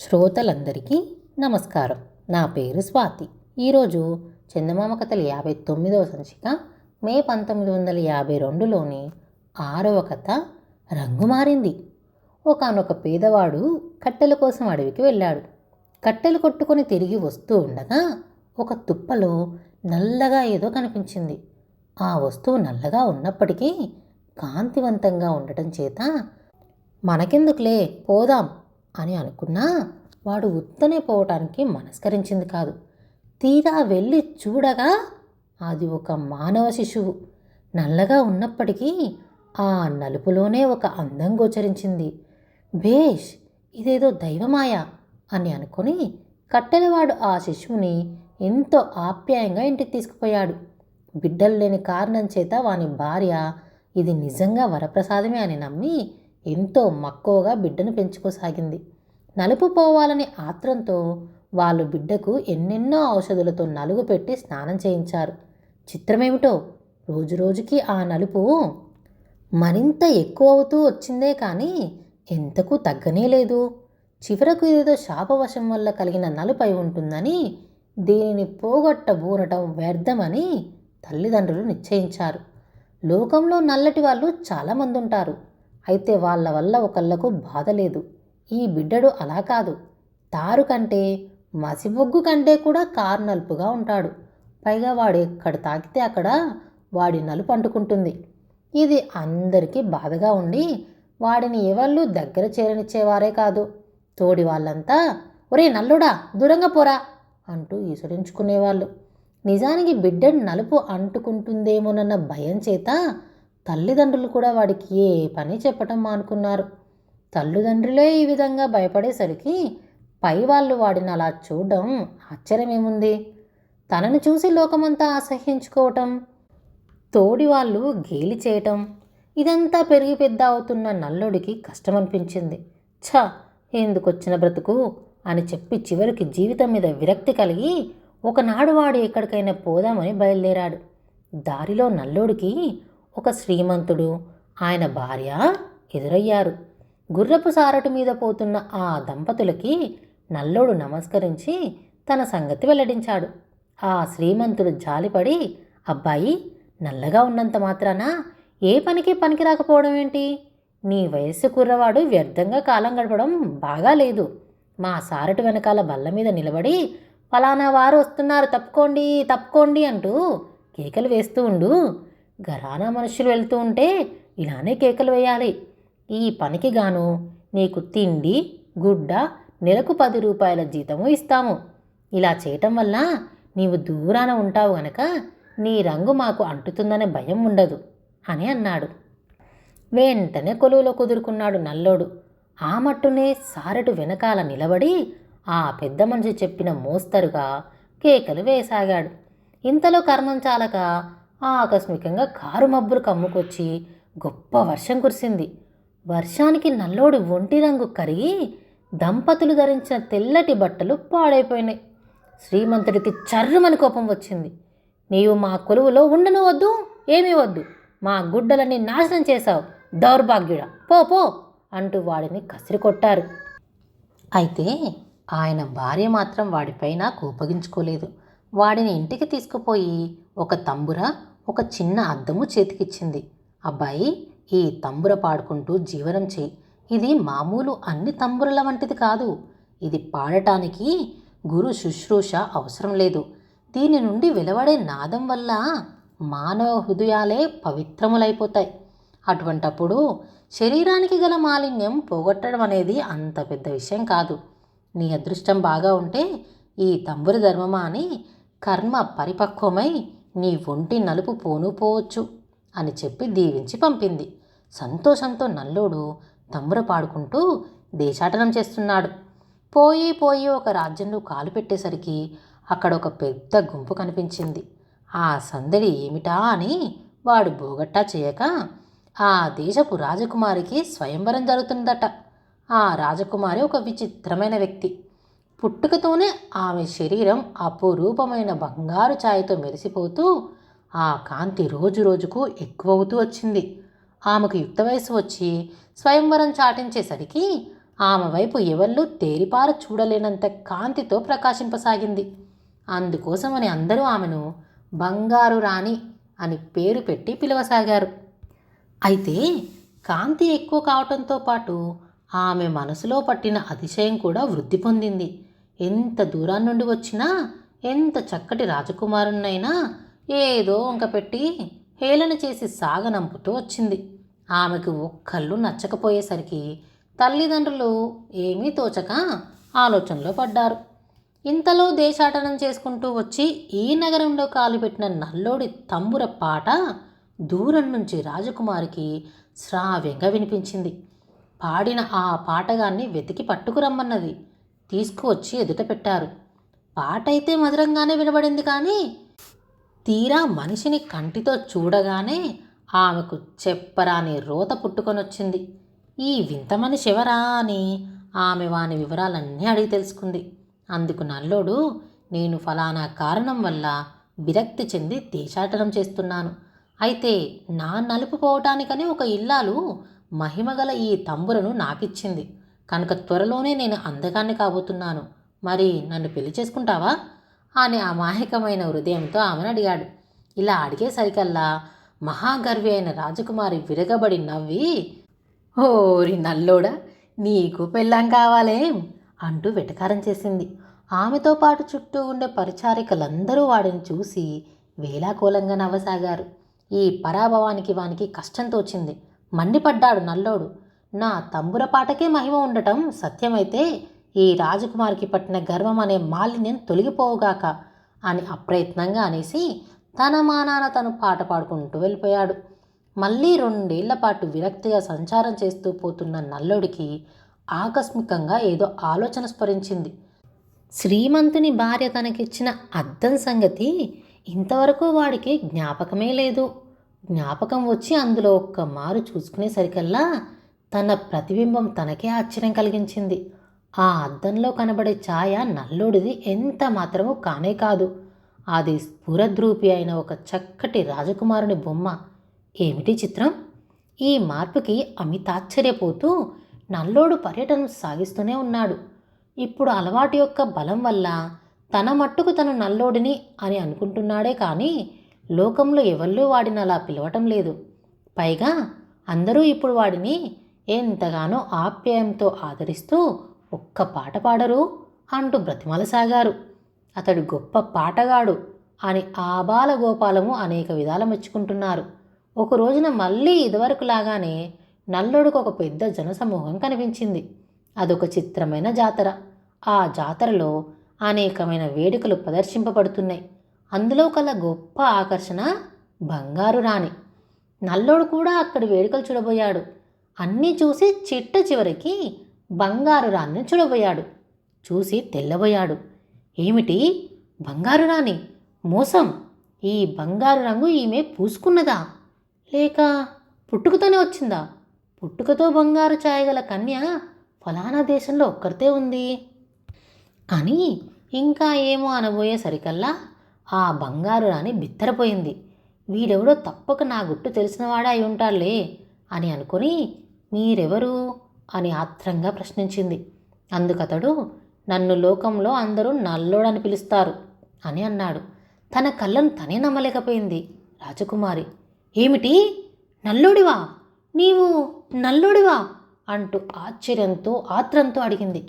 శ్రోతలందరికీ నమస్కారం. నా పేరు స్వాతి. ఈరోజు చందమామ కథలు యాభై తొమ్మిదవ సంచిక మే పంతొమ్మిది వందల యాభై రెండులోని ఆరవ కథ రంగు మారింది. ఒకనొక పేదవాడు కట్టెల కోసం అడవికి వెళ్ళాడు. కట్టెలు కొట్టుకొని తిరిగి వస్తూ ఉండగా ఒక తుప్పలో నల్లగా ఏదో కనిపించింది. ఆ వస్తువు నల్లగా ఉన్నప్పటికీ కాంతివంతంగా ఉండటం చేత మనకెందుకులే పోదాం అని అనుకున్నా వాడు ఉత్తనే పోవటానికి మనస్కరించింది కాదు. తీరా వెళ్ళి చూడగా అది ఒక మానవ శిశువు. నల్లగా ఉన్నప్పటికీ ఆ నలుపులోనే ఒక అందం గోచరించింది. భేష్ ఇదేదో దైవమాయ అని అనుకుని కట్టెలవాడు ఆ శిశువుని ఎంతో ఆప్యాయంగా ఇంటికి తీసుకుపోయాడు. బిడ్డలు లేని కారణం చేత వాని భార్య ఇది నిజంగా వరప్రసాదమే అని నమ్మి ఎంతో మక్కువగా బిడ్డను పెంచుకోసాగింది. నలుపు పోవాలనే ఆత్రంతో వాళ్ళు బిడ్డకు ఎన్నెన్నో ఔషధులతో నలుగు పెట్టి స్నానం చేయించారు. చిత్రమేమిటో? రోజురోజుకి ఆ నలుపు మరింత ఎక్కువ అవుతూ వచ్చిందే కానీ ఎంతకు తగ్గనే లేదు. చివరకు ఏదో శాపవశం వల్ల కలిగిన నలుపై ఉంటుందని దీనిని పోగొట్టబూనటం వ్యర్థమని తల్లిదండ్రులు నిశ్చయించారు. లోకంలో నల్లటి వాళ్ళు చాలామంది ఉంటారు అయితే వాళ్ళ వల్ల ఒకళ్ళకు బాధ లేదు. ఈ బిడ్డడు అలా కాదు. తారు కంటే మసిబొగ్గు కంటే కూడా కారు నలుపుగా ఉంటాడు. పైగా వాడు ఎక్కడ తాకితే అక్కడ వాడి నలుపు అంటుకుంటుంది. ఇది అందరికీ బాధగా ఉండి వాడిని ఎవళ్ళు దగ్గర చేరనిచ్చేవారే కాదు. తోడి వాళ్ళంతా ఒరే నల్లుడా దూరంగా పోరా అంటూ ఈసడించుకునేవాళ్ళు. నిజానికి బిడ్డను నలుపు అంటుకుంటుందేమోనన్న భయం చేత తల్లిదండ్రులు కూడా వాడికి ఏ పని చెప్పటం మానుకున్నారు. తల్లిదండ్రులే ఈ విధంగా భయపడేసరికి పై వాళ్ళు వాడిని అలా చూడడం ఆశ్చర్యమేముంది? తనను చూసి లోకమంతా అసహ్యించుకోవటం తోడి వాళ్ళు గేలి చేయటం ఇదంతా పెరిగి పెద్ద అవుతున్న నల్లుడికి కష్టమనిపించింది. ఛ! ఎందుకొచ్చిన బ్రతుకు? అని చెప్పి చివరికి జీవితం మీద విరక్తి కలిగి ఒకనాడు వాడు ఎక్కడికైనా పోదామని బయలుదేరాడు. దారిలో నల్లోడికి ఒక శ్రీమంతుడు ఆయన భార్య ఎదురయ్యారు. గుర్రపు సారటు మీద పోతున్న ఆ దంపతులకి నల్లోడు నమస్కరించి తన సంగతి వెల్లడించాడు. ఆ శ్రీమంతుడు జాలిపడి అబ్బాయి నల్లగా ఉన్నంత మాత్రాన ఏ పనికి పనికి రాకపోవడం ఏంటి? నీ వయస్సు కుర్రవాడు వ్యర్థంగా కాలం గడపడం బాగా లేదు. మా సారటు వెనకాల బల్ల మీద నిలబడి ఫలానా వారు వస్తున్నారు తప్పుకోండి తప్పుకోండి అంటూ కేకలు వేస్తూ ఉండు. గరానా మనుషులు వెళ్తూ ఉంటే ఇలానే కేకలు వేయాలి. ఈ పనికి గాను నీకు తిండి గుడ్డ నెలకు పది రూపాయల జీతము ఇస్తాము. ఇలా చేయటం వల్ల నీవు దూరాన ఉంటావు గనక నీ రంగు మాకు అంటుతుందనే భయం ఉండదు అని అన్నాడు. వెంటనే కొలువులో కుదురుకున్నాడు నల్లోడు. ఆ మట్టునే సారెటు వెనకాల నిలబడి ఆ పెద్ద మనిషి చెప్పిన మోస్తరుగా కేకలు వేసాగాడు ఇంతలో కర్మం చాలక ఆకస్మికంగా కారు మబ్బులు కమ్ముకొచ్చి గొప్ప వర్షం కురిసింది. వర్షానికి నల్లోడి ఒంటి రంగు కరిగి దంపతులు ధరించిన తెల్లటి బట్టలు పాడైపోయినాయి. శ్రీమంతుడికి చర్రమని కోపం వచ్చింది. నీవు మా కొలువులో ఉండను వద్దు ఏమీ వద్దు. మా గుడ్డలని నాశనం చేశావు దౌర్భాగ్యుడ. పో పో అంటూ వాడిని కసిరి కొట్టారు అయితే ఆయన భార్య మాత్రం వాడిపైన కోపగించుకోలేదు. వాడిని ఇంటికి తీసుకుపోయి ఒక తంబుర ఒక చిన్న అద్దము చేతికిచ్చింది. అబ్బాయి ఈ తంబుర పాడుకుంటూ జీవనం చేయి. ఇది మామూలు అన్ని తంబురల వంటిది కాదు. ఇది పాడటానికి గురు శుశ్రూష అవసరం లేదు. దీని నుండి వెలువడే నాదం వల్ల మానవ హృదయాలే పవిత్రములైపోతాయి. అటువంటప్పుడు శరీరానికి గల మాలిన్యం పోగొట్టడం అనేది అంత పెద్ద విషయం కాదు. నీ అదృష్టం బాగా ఉంటే ఈ తంబుర ధర్మమా అని కర్మ పరిపక్వమై నీ ఒంటి నలుపు పోను పోవచ్చు అని చెప్పి దీవించి పంపింది. సంతోషంతో నల్లోడు తంబుర పాడుకుంటూ దేశాటనం చేస్తున్నాడు. పోయి పోయి ఒక రాజ్యంలో కాలు పెట్టేసరికి అక్కడ ఒక పెద్ద గుంపు కనిపించింది. ఆ సందడి ఏమిటా అని వాడు బోగట్టా చేయక ఆ దేశపు రాజకుమారికి స్వయంవరం జరుగుతుందట. ఆ రాజకుమారి ఒక విచిత్రమైన వ్యక్తి. పుట్టుకతోనే ఆమె శరీరం అపురూపమైన బంగారు ఛాయతో మెరిసిపోతూ ఆ కాంతి రోజు రోజుకు ఎక్కువవుతూ వచ్చింది. ఆమెకు యుక్త వయసు వచ్చి స్వయంవరం చాటించేసరికి ఆమె వైపు ఎవళ్ళు తేరిపార చూడలేనంత కాంతితో ప్రకాశింపసాగింది. అందుకోసమని అందరూ ఆమెను బంగారు రాణి అని పేరు పెట్టి పిలవసాగారు. అయితే కాంతి ఎక్కువ కావటంతో పాటు ఆమె మనసులో పట్టిన అతిశయం కూడా వృద్ధి పొందింది. ఎంత దూరం నుండి వచ్చినా ఎంత చక్కటి రాజకుమారున్నైనా ఏదో వంక పెట్టి హేళన చేసి సాగనంపుతూ వచ్చింది. ఆమెకు ఒక్కళ్ళు నచ్చకపోయేసరికి తల్లిదండ్రులు ఏమీ తోచక ఆలోచనలో పడ్డారు. ఇంతలో దేశాటనం చేసుకుంటూ వచ్చి ఈ నగరంలో కాలుపెట్టిన నల్లోడి తంబుర పాట దూరం నుంచి రాజకుమారికి శ్రావ్యంగా వినిపించింది. పాడిన ఆ పాటగాన్ని వెతికి పట్టుకురమ్మన్నది. తీసుకువచ్చి ఎదుట పెట్టారు. పాటైతే మధురంగానే వినబడింది కానీ తీరా మనిషిని కంటితో చూడగానే ఆమెకు చెప్పరాని రోత పుట్టుకొనొచ్చింది. ఈ వింత మనిషి ఎవరా అని ఆమె వాని వివరాలన్నీ అడిగి తెలుసుకుంది. అందుకు నల్లోడు నేను ఫలానా కారణం వల్ల విరక్తి చెంది దేశాటనం చేస్తున్నాను. అయితే నా నలుపుపోవటానికని ఒక ఇల్లాలు మహిమగల ఈ తంబులను నాకిచ్చింది. కనుక త్వరలోనే నేను అందగాన్ని కాబోతున్నాను. మరి నన్ను పెళ్ళి చేసుకుంటావా? అని అమాయకమైన హృదయంతో ఆమెను అడిగాడు. ఇలా అడిగేసరికల్లా మహాగర్వి అయిన రాజకుమారి విరగబడి నవ్వి ఓరి నల్లోడా నీకు పెళ్ళాం కావాలేం? అంటూ వెటకారం చేసింది. ఆమెతో పాటు చుట్టూ ఉండే పరిచారికలందరూ వాడిని చూసి వేలాకోలంగా నవ్వసాగారు. ఈ పరాభవానికి వానికి కష్టం తోచింది. మండిపడ్డాడు నల్లోడు. నా తంబుర పాటకే మహిమ ఉండటం సత్యమైతే ఈ రాజకుమారికి పట్టిన గర్వం అనే మాలిన్యం తొలగిపోవుగాక అని అప్రయత్నంగా అనేసి తన మానాన తను పాట పాడుకుంటూ వెళ్ళిపోయాడు. మళ్ళీ రెండేళ్ళ పాటు విరక్తిగా సంచారం చేస్తూ పోతున్న నల్లుడికి ఆకస్మికంగా ఏదో ఆలోచన స్ఫురించింది. శ్రీమంతుని భార్య తనకిచ్చిన అద్దం సంగతి ఇంతవరకు వాడికి జ్ఞాపకమే లేదు. జ్ఞాపకం వచ్చి అందులో ఒక్క మారు చూసుకునేసరికల్లా తన ప్రతిబింబం తనకే ఆశ్చర్యం కలిగించింది. ఆ అద్దంలో కనబడే ఛాయ నల్లుడిది ఎంత మాత్రమూ కానే కాదు. అది స్ఫురద్రూపి అయిన ఒక చక్కటి రాజకుమారుని బొమ్మ. ఏమిటి చిత్రం? ఈ మార్పుకి అమితాశ్చర్యపోతూ నల్లోడు పర్యటన సాగిస్తూనే ఉన్నాడు. ఇప్పుడు అలవాటు యొక్క బలం వల్ల తన మట్టుకు తను నల్లోడిని అని అనుకుంటున్నాడే కానీ లోకంలో ఎవళ్ళూ వాడిని అలా పిలవటం లేదు. పైగా అందరూ ఇప్పుడు వాడిని ఎంతగానో ఆప్యాయంతో ఆదరిస్తూ ఒక్క పాట పాడరు అంటూ బ్రతిమలసాగారు. అతడు గొప్ప పాటగాడు అని ఆబాల గోపాలము అనేక విధాల మెచ్చుకుంటున్నారు. ఒక రోజున మళ్ళీ ఇదివరకు లాగానే నల్లుడికి ఒక పెద్ద జనసమూహం కనిపించింది. అదొక చిత్రమైన జాతర. ఆ జాతరలో అనేకమైన వేడుకలు ప్రదర్శింపబడుతున్నాయి. అందులో కల గొప్ప ఆకర్షణ బంగారు రాణి. నల్లోడు కూడా అక్కడి వేడుకలు చూడబోయాడు. అన్నీ చూసి చిట్ట చివరికి బంగారు రాణిని చూడబోయాడు. చూసి తెల్లబోయాడు. ఏమిటి? బంగారు రాణి? మోసం. ఈ బంగారు రంగు ఈమె పూసుకున్నదా? లేక పుట్టుకతోనే వచ్చిందా? పుట్టుకతో బంగారు ఛాయగల కన్య ఫలానా దేశంలో ఒక్కరితే ఉంది. అని ఇంకా ఏమో అనబోయేసరికల్లా ఆ బంగారు రాణి బిత్తరపోయింది. వీడెవడో తప్పక నా గుట్టు తెలిసినవాడే అయి ఉంటాడులే అని అనుకొని మీరెవరు? అని ఆత్రంగా ప్రశ్నించింది. అందుకతడు నన్ను లోకంలో అందరూ నల్లోడని పిలుస్తారు అని అన్నాడు. తన కళ్ళను తనే నమ్మలేకపోయింది. రాజకుమారి ఏమిటి? నల్లోడివా? నీవు నల్లోడివా? అంటూ ఆశ్చర్యంతో ఆత్రంతో అడిగింది.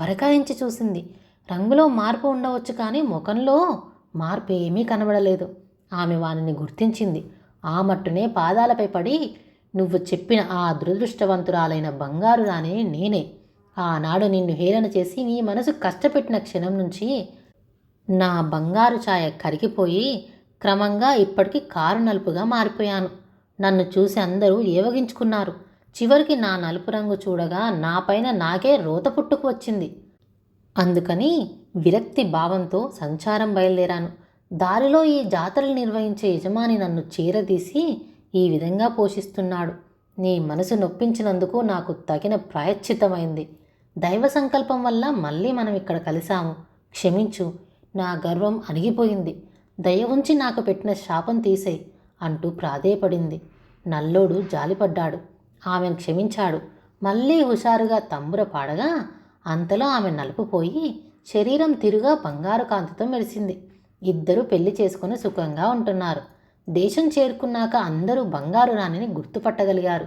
పరకాయించి చూసింది. రంగులో మార్పు ఉండవచ్చు కానీ ముఖంలో మార్పు ఏమీ కనబడలేదు. ఆమె వానిని గుర్తించింది. ఆ మట్టునే పాదాలపై పడి నువ్వు చెప్పిన ఆ దురదృష్టవంతురాలైన బంగారు రాణి నేనే. ఆనాడు నిన్ను హేళన చేసి నీ మనసు కష్టపెట్టిన క్షణం నుంచి నా బంగారు ఛాయ కరిగిపోయి క్రమంగా ఇప్పటికీ కారు నలుపుగా మారిపోయాను. నన్ను చూసి అందరూ ఏవగించుకున్నారు. చివరికి నా నలుపు రంగు చూడగా నాపైన నాకే రోత పుట్టుకు వచ్చింది. అందుకని విరక్తి భావంతో సంచారం బయలుదేరాను. దారిలో ఈ జాతరలు నిర్వహించే యజమాని నన్ను చీరదీసి ఈ విధంగా పోషిస్తున్నాడు. నీ మనసు నొప్పించినందుకు నాకు తగిన ప్రాయశ్చితమైంది దైవ సంకల్పం వల్ల మళ్ళీ మనం ఇక్కడ కలిశాము. క్షమించు నా గర్వం అణిగిపోయింది. దయ ఉంచి నాకు పెట్టిన శాపం తీసేయి అంటూ ప్రాధేయపడింది. నల్లోడు జాలిపడ్డాడు. ఆమెను క్షమించాడు. మళ్ళీ హుషారుగా తంబుర పాడగా అంతలో ఆమె నలుపుపోయి శరీరం తిరుగా బంగారు కాంతితో మెరిసింది. ఇద్దరు పెళ్ళి చేసుకుని సుఖంగా ఉంటున్నారు. దేశం చేరుకున్నాక అందరూ బంగారు రాణిని గుర్తుపట్టగలిగారు.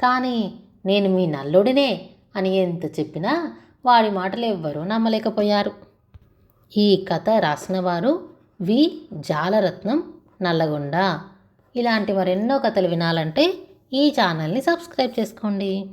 కానీ నేను మీ నల్లుడినే అని ఎంత చెప్పినా వాడి మాటలు ఎవ్వరూ నమ్మలేకపోయారు. ఈ కథ రాసినవారు వి. జాలరత్నం నల్లగొండ. ఇలాంటి మరెన్నో కథలు వినాలంటే ఈ ఛానల్ని సబ్స్క్రైబ్ చేసుకోండి.